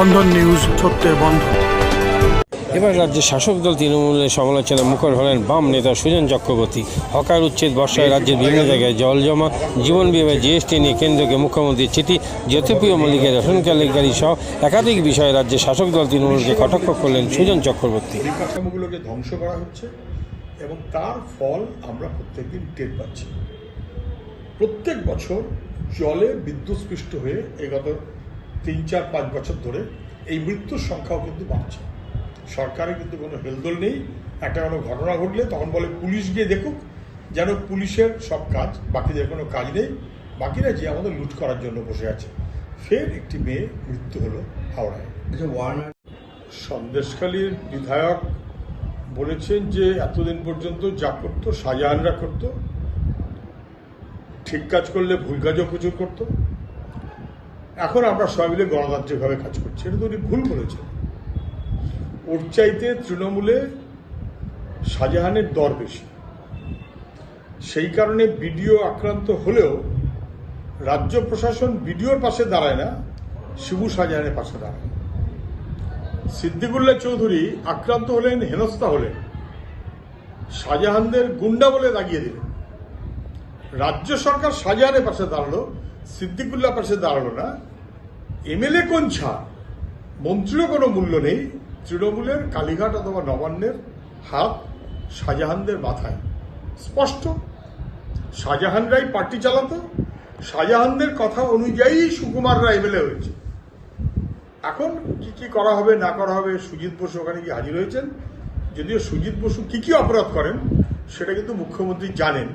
বন্ধন news সত্যের বন্ধন। এবার রাজ্যের শাসক দল তৃণমূলের সমালোচনা মুখর হলেন বাম নেতা সুজন চক্রবর্তী। হকার উচ্ছেদ বর্ষায় রাজ্যের বিভিন্ন জায়গায় জল জমা জীবন বিমা জিএসটি নিয়ে কেন্দ্রকে মুখ্যমন্ত্রীর চিঠি জ্যোতিপ্রিয় মল্লিকের রেশন কেলেঙ্কারি সহ একাধিক বিষয়ে রাজ্যের শাসক দল তৃণমূলকে কটাক্ষ করলেন সুজন চক্রবর্তী। ধ্বংস করা হচ্ছে এবং তার ফল আমরা প্রত্যেকদিন টের পাচ্ছি। প্রত্যেক বছর জলে বিদ্যুৎস্পৃষ্ট হয়ে এই গত তিন চার পাঁচ বছর ধরে এই মৃত্যুর সংখ্যাও কিন্তু বাড়ছে। সরকারের কিন্তু কোনো হেলদোল নেই। একটা কোনো ঘটনা ঘটলে তখন বলে পুলিশ গিয়ে দেখুক যেন পুলিশের সব কাজ বাকিদের কোনো কাজ নেই। বাকিরা যে আমাদের লুট করার জন্য বসে আছে। ফের একটি মেয়ে মৃত্যু হলো হাওড়ায়। সন্দেশখালীর বিধায়ক বলেছেন যে এতদিন পর্যন্ত যা করতো শাহজাহানরা করতো। ঠিক কাজ করলে ভুল কাজও প্রচুর করতো। এখন আমরা সবাই মিলে গণতান্ত্রিকভাবে কাজ করছি। এটা তো উনি ভুল বলেছেন। ওর চাইতে তৃণমূলে শাহজাহানের দর বেশি। সেই কারণে বিডিও আক্রান্ত হলেও রাজ্য প্রশাসন বিডিওর পাশে দাঁড়ায় না, শিবু শাহজাহানের পাশে দাঁড়ায়। সিদ্দিকুল্লাহ চৌধুরী আক্রান্ত হলেন, হেনস্থা হলেন। শাহজাহানদের গুন্ডা বলে দাগিয়ে দিলেন। রাজ্য সরকার শাহজাহানের পাশে দাঁড়াল সিদ্দিকুল্লাহ পাশে দাঁড়াল না। এমএলএ কোন ছাড় মন্ত্রীরও কোনো মূল্য নেই। তৃণমূলের কালীঘাট অথবা নবান্নের হাত শাহজাহানদের মাথায়। স্পষ্ট। শাহজাহানরাই পার্টি চালাতো। শাহজাহানদের কথা অনুযায়ী সুকুমাররা এমএলএ হয়েছে। এখন কি কি করা হবে, না করা হবে, সুজিত বসু ওখানে গিয়ে হাজির হয়েছেন। যদিও সুজিত বসু কি কি অপরাধ করেন, সেটা কিন্তু মুখ্যমন্ত্রী জানেন।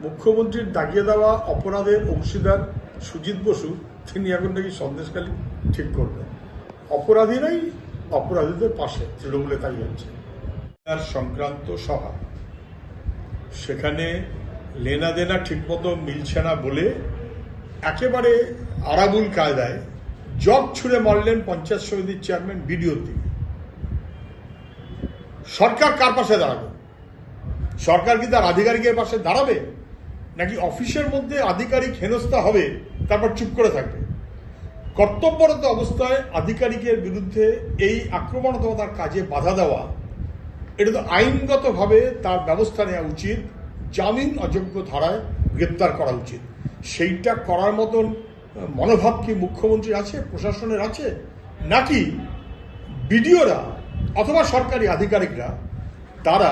মুখ্যমন্ত্রীর দাগিয়ে দেওয়া অপরাধের অংশীদার সুজিত বসু তিনি এখন নাকি সন্দেশকালী ঠিক করবেন অপরাধীরাই অপরাধীদের পাশে তৃণমূলে তাই হচ্ছে। তার সংক্রান্ত সভা। সেখানে লেনা দেনা ঠিকমতো মিলছে না বলে একেবারে আরাবুল কায়দায় জগ ছুঁড়ে মারলেন পঞ্চায়েত সমিতির চেয়ারম্যান বিডিওর দিকে। সরকার কার পাশে দাঁড়াবে? সরকার কি তার আধিকারিকের পাশে দাঁড়াবে? নাকি অফিসের মধ্যে আধিকারিক হেনস্থা হবে, তারপর চুপ করে থাকবে? কর্তব্যরত অবস্থায় আধিকারিকের বিরুদ্ধে এই আক্রমণ অথবা তার কাজে বাধা দেওয়া, এটা তো আইনগতভাবে তার ব্যবস্থা নেওয়া উচিত, জামিন অযোগ্য ধারায় গ্রেপ্তার করা উচিত। সেইটা করার মতন মনোভাব কি মুখ্যমন্ত্রীর আছে, প্রশাসনের আছে? নাকি বিডিওরা অথবা সরকারি আধিকারিকরা, তারা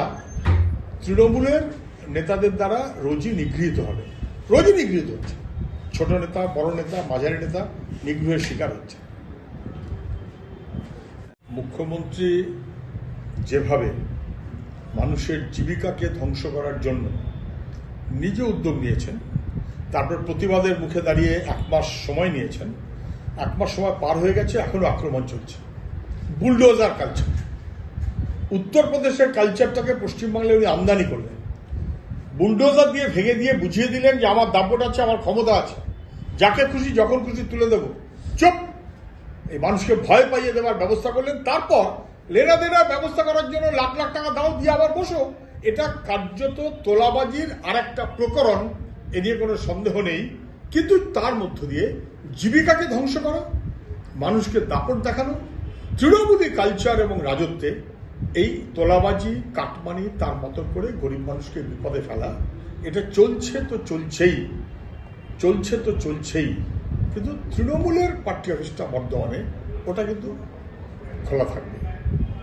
তৃণমূলের নেতাদের দ্বারা রোজই নিগৃহীত হবে। রোজই নিগৃহীত হচ্ছে। ছোট নেতা, বড় নেতা, মাঝারি নেতা নিগ্রহের শিকার হচ্ছে। মুখ্যমন্ত্রী যেভাবে মানুষের জীবিকাকে ধ্বংস করার জন্য নিজে উদ্যোগ নিয়েছেন, তারপর প্রতিবাদের মুখে দাঁড়িয়ে এক মাস সময় নিয়েছেন, এক মাস সময় পার হয়ে গেছে, এখনও আক্রমণ চলছে। Bulldozer culture. উত্তরপ্রদেশের কালচারটাকে পশ্চিমবাংলায় উনি আমদানি করলেন। বুলডোজার দিয়ে ভেঙে দিয়ে বুঝিয়ে দিলেন যে আমার দাপট আছে, আমার ক্ষমতা আছে। যাকে খুশি, যখন খুশি তুলে দেব। চুপ! এই মানুষকে ভয় পাইয়ে দেওয়ার ব্যবস্থা করলেন। তারপর লেনা দেনার ব্যবস্থা করার জন্য লাখ লাখ টাকা দাও দিয়ে আবার বসো। এটা কার্যত তোলাবাজির আর একটা প্রকরণ, এ নিয়ে কোনো সন্দেহ নেই। কিন্তু তার মধ্য দিয়ে জীবিকাকে ধ্বংস করা, মানুষকে দাপট দেখানো, তৃণমূলী কালচার এবং রাজত্বে এই তোলাবাজি কাটমানি তার মতো করে গরিব মানুষকে বিপদে ফেলা এটা চলছে তো চলছেই চলছে তো চলছেই। কিন্তু তৃণমূলের পার্টি অফিসটা বর্ধমানে ওটা কিন্তু খোলা থাকবে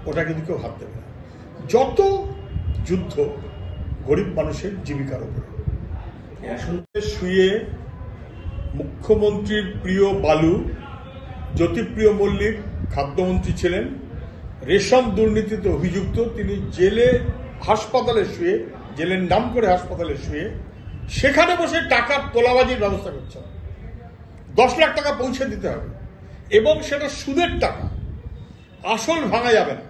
ওটা কিন্তু কেউ হাত দেবে না। যত যুদ্ধ গরিব মানুষের জীবিকার উপরে। শুয়ে মুখ্যমন্ত্রীর প্রিয় বালু জ্যোতিপ্রিয় মল্লিক খাদ্যমন্ত্রী ছিলেন রেশম দুর্নীতিতে অভিযুক্ত, তিনি জেলে হাসপাতালে শুয়ে, জেলের নাম করে হাসপাতালে শুয়ে, সেখানে বসে টাকা তোলাবাজির ব্যবস্থা করছেন। দশ লাখ টাকা পৌঁছে দিতে হবে। এবং সেটা সুদের টাকা। আসল ভাঙা যাবে না।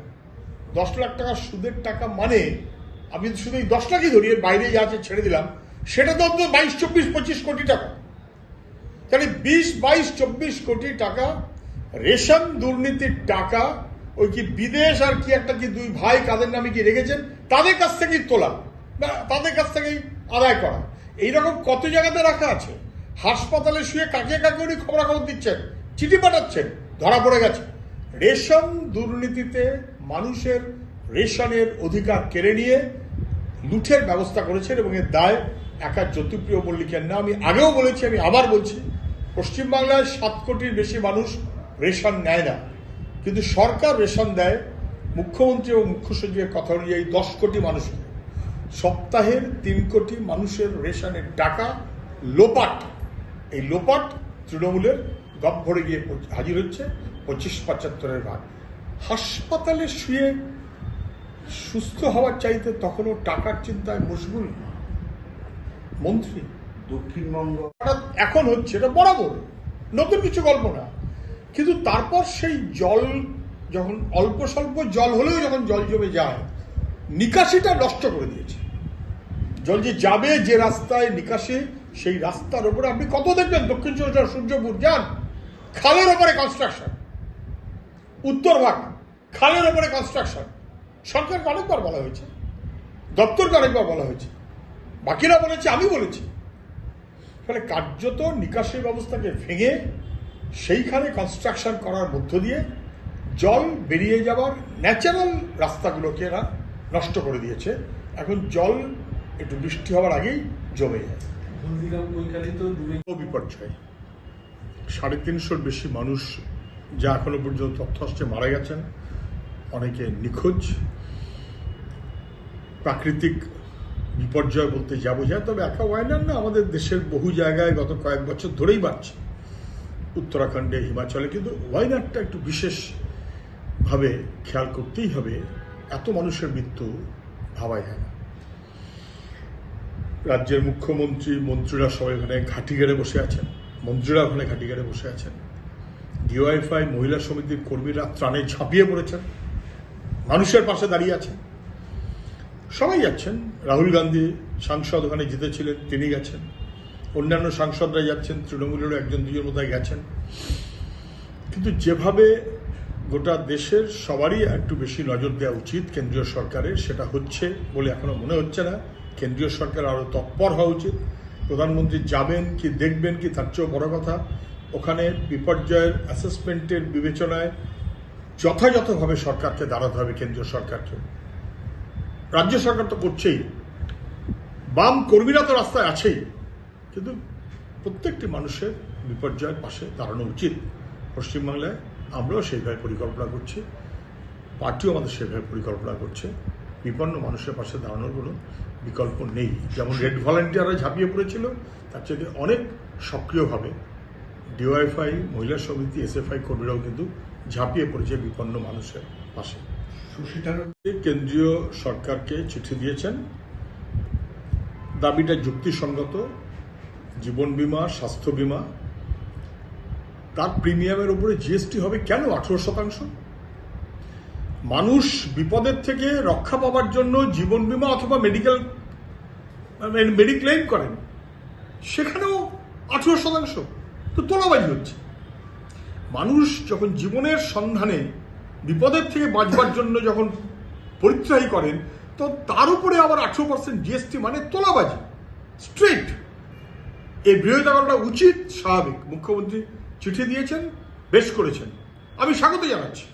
দশ লাখ টাকা সুদের টাকা মানে আমি শুধু এই দশ লাখই ধরি, এর বাইরে যা আছে ছেড়ে দিলাম। সেটা তো অন্তত বাইশ, চব্বিশ, পঁচিশ কোটি টাকা। তাহলে বিশ, বাইশ, চব্বিশ কোটি টাকা রেশন দুর্নীতির টাকা ওই কি বিদেশ আর কি একটা কি দুই ভাই কাদের নামে কি রেখেছেন? তাদের কাছ থেকেই তোলা। তাদের কাছ থেকেই আদায় করা। এইরকম কত জায়গাতে রাখা আছে? হাসপাতালে শুয়ে কাকে কাকে উনি খবরাখবর দিচ্ছেন? চিঠি পাঠাচ্ছেন? ধরা পড়ে গেছে। রেশন দুর্নীতিতে মানুষের রেশনের অধিকার কেড়ে নিয়ে লুঠের ব্যবস্থা করেছেন এবং এর দায় একা জ্যোতিপ্রিয় মল্লিকের না। আমি আগেও বলেছি, আমি আবার বলছি, পশ্চিমবাংলায় সাত কোটির বেশি মানুষ রেশন নেয় না। কিন্তু সরকার রেশন দেয় মুখ্যমন্ত্রী এবং মুখ্য সচিবের কথা অনুযায়ী দশ কোটি মানুষকে সপ্তাহের তিন কোটি মানুষের রেশনের টাকা লোপাট। এই লোপাট তৃণমূলের গপ ভরে গিয়ে হাজির হচ্ছে পঁচিশ পঁচাত্তরের ভাগ। হাসপাতালে শুয়ে সুস্থ হওয়ার চাইতে তখনও টাকার চিন্তায় মশগুল মন্ত্রী। দক্ষিণবঙ্গ এখন হচ্ছে এটা বরাবর নতুন কিছু গল্প না। কিন্তু তারপর সেই জল যখন অল্প স্বল্প জল হলেও যখন জল জমে যায়, নিকাশিটা নষ্ট করে দিয়েছে। জল যে যাবে যে রাস্তায় নিকাশে, সেই রাস্তার উপরে আপনি কত দেখবেন? দক্ষিণ চব্বিশ সূর্যপুর যান খালের ওপরে কনস্ট্রাকশন উত্তর ভাগ, খালের ওপরে কনস্ট্রাকশন সরকারকে অনেকবার বলা হয়েছে দপ্তরকে অনেকবার বলা হয়েছে। বাকিরা বলেছে, আমি বলেছি। ফলে কার্যত নিকাশি ব্যবস্থাকে ভেঙে সেইখানে কনস্ট্রাকশন করার মধ্য দিয়ে জল বেরিয়ে যাওয়ার ন্যাচারাল রাস্তাগুলোকে এরা নষ্ট করে দিয়েছে। এখন জল একটু বৃষ্টি হওয়ার আগেই জমে যায়। বিপর্যয়। সাড়ে তিনশোর বেশি মানুষ যা এখনও পর্যন্ত তথ্য মারা গেছেন অনেকে নিখোঁজ। প্রাকৃতিক বিপর্যয় বলতে যা বোঝায় তবে একা ওয়াইনার না আমাদের দেশের বহু জায়গায় গত কয়েক বছর ধরেই বাড়ছে। উত্তরাখণ্ডে হিমাচলে, কিন্তু ওয়াইনারটা একটু বিশেষভাবে খেয়াল করতেই হবে, এত মানুষের মৃত্যু ভাবা যায় না। রাজ্যের মুখ্যমন্ত্রী, মন্ত্রীরা সবাই ওখানে ঘাটি গেড়ে বসে আছেন মন্ত্রীরা ওখানে ঘাটি গেড়ে বসে আছেন। ডিওয়াইফাই মহিলা সমিতির কর্মীরা ত্রাণে ঝাঁপিয়ে পড়েছেন, মানুষের পাশে দাঁড়িয়ে আছেন। সবাই যাচ্ছেন, রাহুল গান্ধী সাংসদ ওখানে জিতেছিলেন, তিনি গেছেন। অন্যান্য সাংসদরা যাচ্ছেন, তৃণমূলেরও একজন, দুজন বোধহয় গেছেন। কিন্তু যেভাবে গোটা দেশের সবারই একটু বেশি নজর দেওয়া উচিত কেন্দ্রীয় সরকারের, সেটা হচ্ছে বলে এখনও মনে হচ্ছে না। কেন্দ্রীয় সরকার আরও তৎপর হওয়া উচিত। প্রধানমন্ত্রী যাবেন কি, দেখবেন কি, তার চেয়েও বড় কথা, ওখানে বিপর্যয়ের অ্যাসেসমেন্টের বিবেচনায় যথাযথভাবে সরকারকে দাঁড়াতে হবে কেন্দ্রীয় সরকারকে। রাজ্য সরকার তো করছেই। বাম কর্মীরা তো রাস্তায় আছেই। কিন্তু প্রত্যেকটি মানুষের বিপর্যয়ের পাশে দাঁড়ানো উচিত। পশ্চিমবাংলায় আমরাও সেইভাবে পরিকল্পনা করছি পার্টিও আমাদের সেভাবে পরিকল্পনা করছে। বিপন্ন মানুষের পাশে দাঁড়ানোর কোনো বিকল্প নেই। যেমন রেড ভলান্টিয়াররা ঝাঁপিয়ে পড়েছিল তার চেয়ে অনেক সক্রিয়ভাবে ডিওয়াইফআই মহিলা সমিতি এসএফআই কর্মীরাও কিন্তু ঝাঁপিয়ে পড়েছে বিপন্ন মানুষের পাশে। কেন্দ্রীয় সরকারকে চিঠি দিয়েছেন। দাবিটা যুক্তিসঙ্গত জীবন বীমা, স্বাস্থ্য বীমা। তার প্রিমিয়ামের উপরে জিএসটি হবে কেন আঠেরো শতাংশ? মানুষ বিপদের থেকে রক্ষা পাওয়ার জন্য জীবন বীমা অথবা মেডিকেল মেডিক্লেম করেন, সেখানেও আঠেরো শতাংশ। তো তোলাবাজি হচ্ছে। মানুষ যখন জীবনের সন্ধানে বিপদের থেকে বাঁচবার জন্য যখন পরিত্রাহী করেন, তো তার উপরে আবার আঠেরো পার্সেন্ট জিএসটি মানে তোলাবাজি। স্ট্রেট এই বিরোধিতা করাটা উচিত, স্বাভাবিক। মুখ্যমন্ত্রী চিঠি দিয়েছেন, বেশ করেছেন। আমি স্বাগত জানাচ্ছি।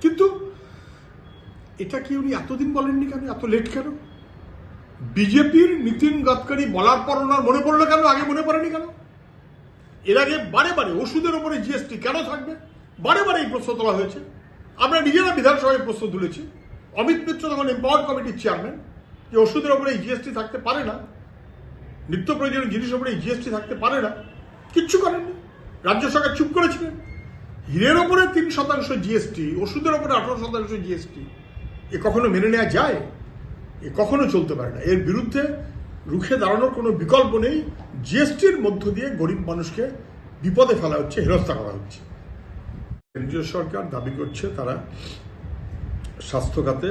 কিন্তু এটা কি উনি এতদিন বলেননি কেন? এত লেট কেন? বিজেপির নীতিন গডকরি বলার পর ওনার মনে পড়ল কেন? আগে মনে পড়েনি কেন? এর আগে বারে বারে ওষুধের উপরে জিএসটি কেন থাকবে? বারে বারে এই প্রশ্ন তোলা হয়েছে। আমরা নিজেরা বিধানসভায় প্রশ্ন তুলেছি। অমিত মিত্র তখন এম্পাওয়ার কমিটির চেয়ারম্যান যে ওষুধের উপরে এই জিএসটি থাকতে পারে না। নিত্য প্রয়োজনীয় জিনিসের উপরে জিএসটি থাকতে পারে না। কিচ্ছু করেননি রাজ্য সরকার চুপ করেছিলেন। হীরের ওপরে তিন শতাংশ জিএসটি ওষুধের ওপরে আঠারো শতাংশ জিএসটি এ কখনো মেনে নেওয়া যায়? এ কখনো চলতে পারে না। এর বিরুদ্ধে রুখে দাঁড়ানোর কোনো বিকল্প নেই। জিএসটির মধ্য দিয়ে গরিব মানুষকে বিপদে ফেলা হচ্ছে, হেনস্থা করা হচ্ছে। কেন্দ্রীয় সরকার দাবি করছে তারা স্বাস্থ্য খাতে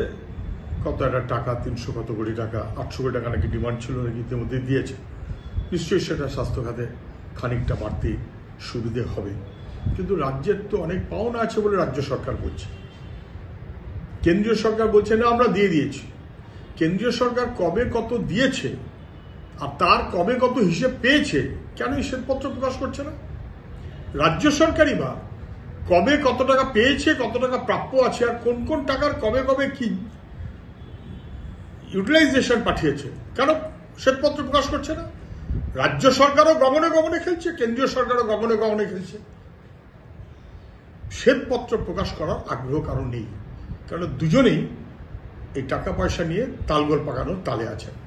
কত একটা টাকা? তিনশো কত কোটি টাকা? আটশো কোটি টাকা নাকি ডিমান্ড ছিল নাকি ইতিমধ্যে দিয়েছে? নিশ্চয়ই সেটা স্বাস্থ্য খাতে খানিকটা বাড়তি সুবিধে হবে। কিন্তু রাজ্যের তো অনেক পাওনা আছে বলে রাজ্য সরকার বলছে। কেন্দ্রীয় সরকার বলছে, না, আমরা দিয়ে দিয়েছি। কেন্দ্রীয় সরকার কবে কত দিয়েছে আর তার কবে কত হিসেব পেয়েছে, কেন হিসেবপত্র প্রকাশ করছে না? রাজ্য সরকারই বা কবে কত টাকা পেয়েছে, কত টাকা প্রাপ্য আছে, আর কোন কোন টাকার কবে কবে কি ইউটিলাইজেশন পাঠিয়েছে। কেন? শ্বেতপত্র প্রকাশ করছে না? রাজ্য সরকারও গমনে গমনে খেলছে, কেন্দ্রীয় সরকারও গমনে গমনে খেলছে। শ্বেতপত্র প্রকাশ করার আগ্রহ কারণ নেই। কারণ দুজনেই এই টাকা পয়সা নিয়ে তালগোল পাকানোর তালে আছেন।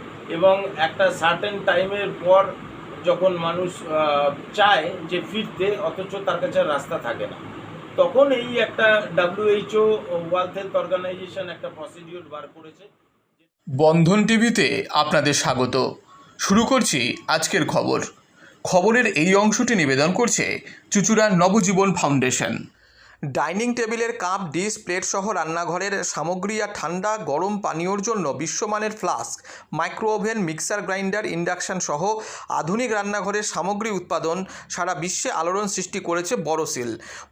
এবং একটা সার্টেন টাইমের পর যখন মানুষ চায় যে ফিরতে, অথচ তার কাছে রাস্তা থাকে না। তখন এই একটা ডাব্লিউএইচও ওয়ার্ল্ড হেলথ অর্গানাইজেশন একটা প্রসিডিওর বার করেছে। বন্ধন টিভিতে আপনাদের স্বাগত। শুরু করছি আজকের খবর। খবরের এই অংশটি নিবেদন করছে চুচুড়া নবজীবন ফাউন্ডেশন। ডাইনিং টেবিলের কাপ, ডিশ প্লেট সহ রান্নাঘরের সামগ্রী আর ঠান্ডা গরম পানীয়র জন্য বিশ্বমানের flask, microwave, mixer grinder, induction সহ আধুনিক রান্নাঘরের সামগ্রী উৎপাদন সারা বিশ্বে আলোড়ন সৃষ্টি করেছে বড়সিল